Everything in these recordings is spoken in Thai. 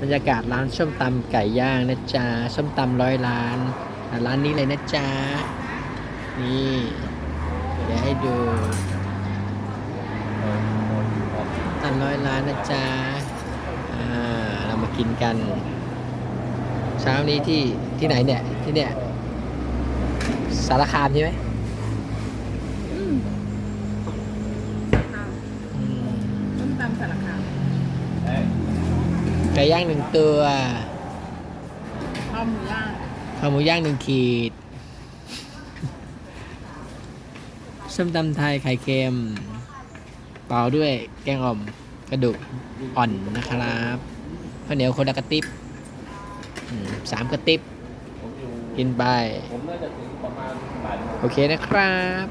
บรรยากาศร้านส้มตำไก่ย่างนะจ๊ะส้มตำร้อยล้านอะร้านนี้เลยนะจ๊ะนี่เดี๋ยวให้ดูตำร้อยล้านนะจ๊ะอ่าเรามากินกัน เช้านี้ที่ที่ไหนเนี่ยที่เนี่ยสารคามใช่ไหมอืมค่ะอืมต้มตำสารคาม ไก่ย่างหนึ่งตัวข้าวหมูย่างข้าวหมูย่างหนึ่งขีดส้มตำไทยไข่เค็มเปล่าด้วยแกงอ่อมกระดูกอ่อนนะครับข้าวเหนียวคนละกระติบอืมสามกระติบกินไปผมน่าจะถึงประมาณบ่ายโมงโอเคนะครับ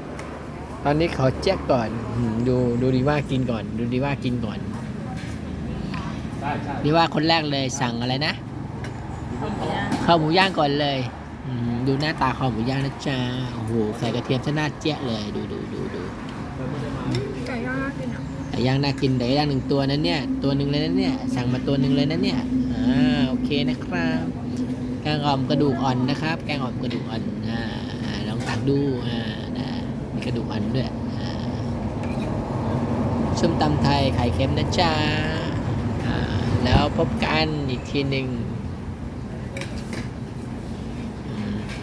ตอนนี้ขอแจ็คก่อนอืมดูดูดีว่ากินก่อน ดูดีว่ากินก่อน ได้ใช่ดีว่าคนแรกเลยสั่งอะไรนะข้าวหมูย่างข้าวหมูย่างก่อนเลยอืมดูหน้าตาข้าวหมูย่างนะจ๊ะโอ้โหใส่กระเทียมซะหน้าเจ๊ยะเลยดูดูดูดูไก่ย่างน่ากินอะไก่ย่างน่ากินไก่ย่างหนึ่งตัวนั้นเนี่ยตัวหนึ่งเลยนะเนี่ยสั่งมาตัวหนึ่งเลยนะเนี่ยอ่าโอเคนะครับแกงอ่อมกระดูกอ่อนนะครับ แกงอ่อมกระดูกอ่อนอ่าอ่าลองตักดูอ่านะมีกระดูกอ่อนด้วยอ่าส้มตำไทยไข่เค็มนะจ๊ะอ่า แล้วพบกันอีกทีหนึ่ง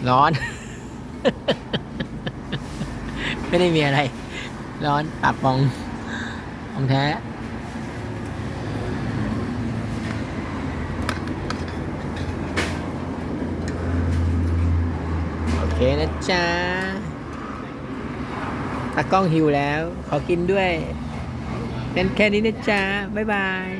ร้อน ไม่ได้มีอะไร ร้อนปากปองของแท้โอเคนะจ๊ะตากล้องหิวแล้ว ขอกินด้วยเป็นแค่นี้นะจ๊ะ บ๊ายบาย